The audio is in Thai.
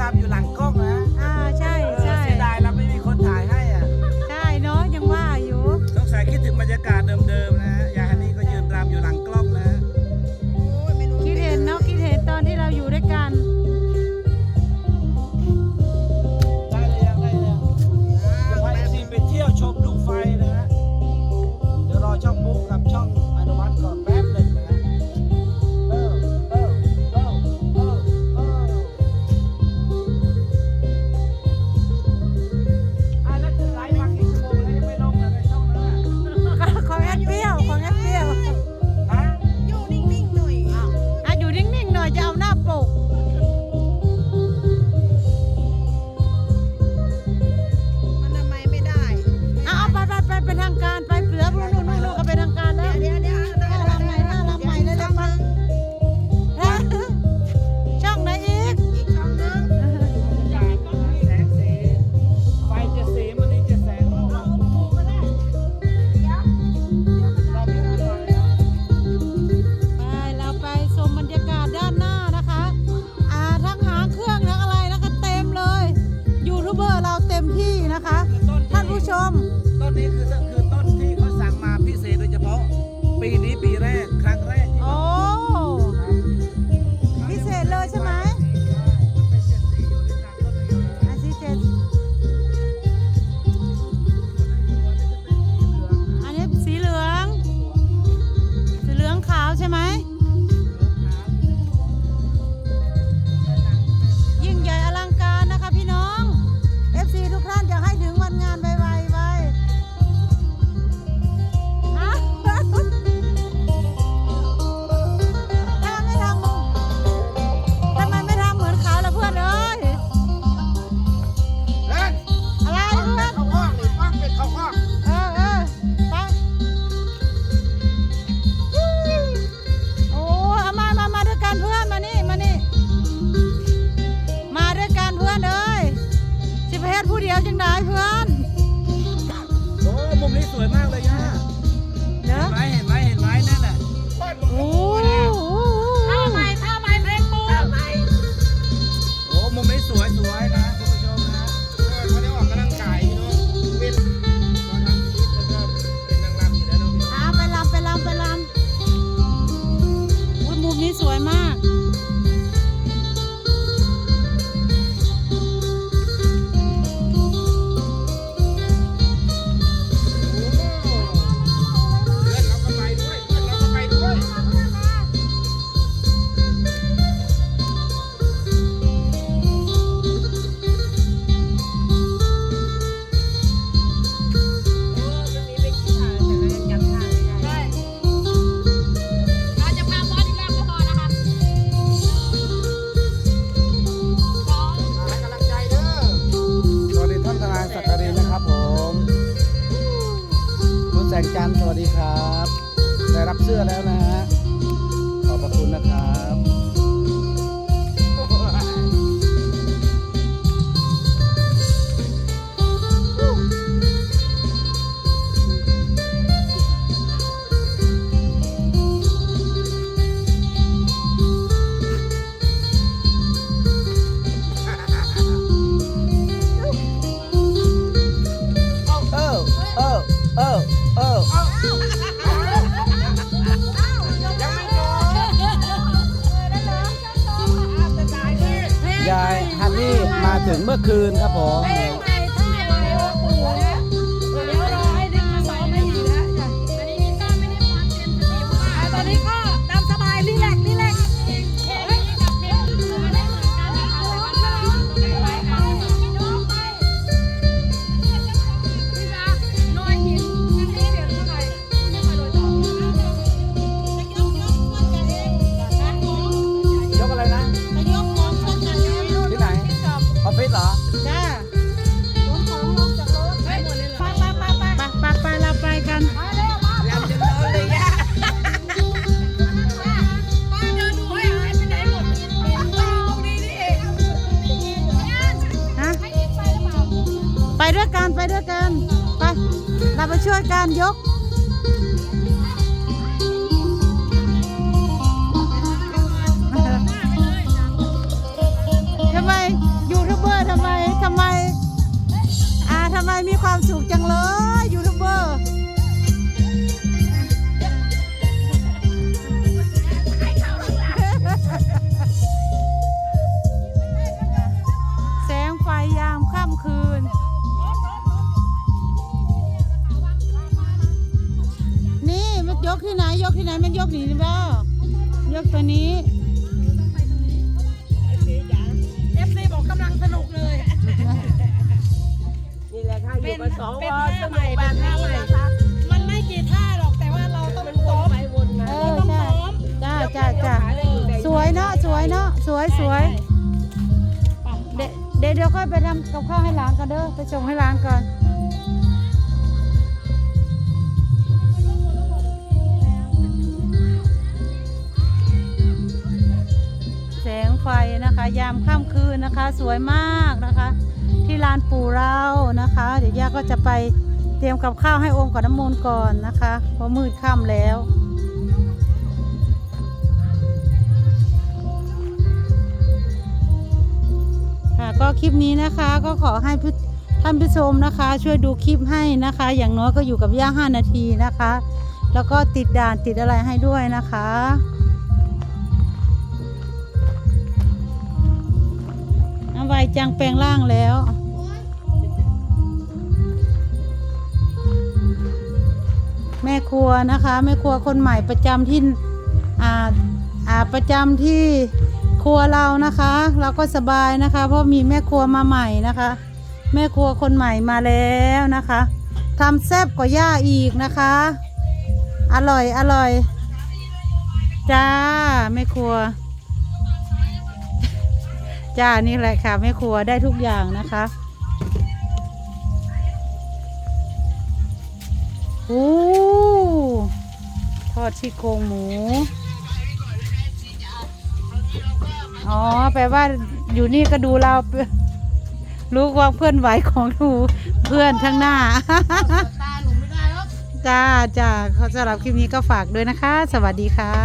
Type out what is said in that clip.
ลำอยู่หลังก้อง 再来来。 มื่อคืนครับผม เราไปช่วยกันยก ทำไมยูทูบเบอร์ทำไมทำไม อ่าทำไมมีความสุขจังเลย แหละค่ะอยู่กันสองเป็นวันท่าสใหนุม่กแบบนี้นะคะมันไม่กี่ท่าหรอกแต่ว่าเราต้องมันวซ้อนมไปวนมาเออใช่จ้าจ้าจ้าสวยเนาะสวยเนาะสวยสวยเดยวเดี๋ยวเดี๋ยวค่อยไปทำกับข้าวให้หลานกันเด้อไปส่งให้หลานก่อนแสงไฟนะคะ ยามค่ำคืนนะคะ สวยมากนะคะ ที่ลานปู่เรานะคะ เดี๋ยวย่าก็จะไปเตรียมกับข้าวให้โอมกับน้ำมนต์ก่อนนะคะเพราะมืดค่ำแล้วค่ะก็คลิปนี้นะคะก็ขอให้ท่านผู้ชมนะคะ ช่วยดูคลิปให้นะคะ อย่างน้อยก็อยู่กับย่า5นาทีนะคะ แล้วก็ติดด่านติดอะไรให้ด้วยนะคะ จังแปลงร่างแล้ว แม่ครัวนะคะ แม่ครัวคนใหม่ประจำที่อ่าอ่าประจำที่ครัวเรานะคะ เราก็สบายนะคะ เพราะมีแม่ครัวมาใหม่นะคะ แม่ครัวคนใหม่มาแล้วนะคะทำแซ่บกว่าย่าอีกนะคะ อร่อยอร่อย จ้าแม่ครัว จ้านี่แหละค่ะแม่ครัวได้ทุกอย่างนะคะโอ้ทอดซี่โครงหมู อ๋อ แปลว่าอยู่นี่ก็ดูเรา รู้ความเคลื่อนไหวของหนูเพื่อนทั้างหน้า จ้าจ้าเขาสำหรับคลิปนี้ก็ฝากด้วยนะคะ สวัสดีค่ะ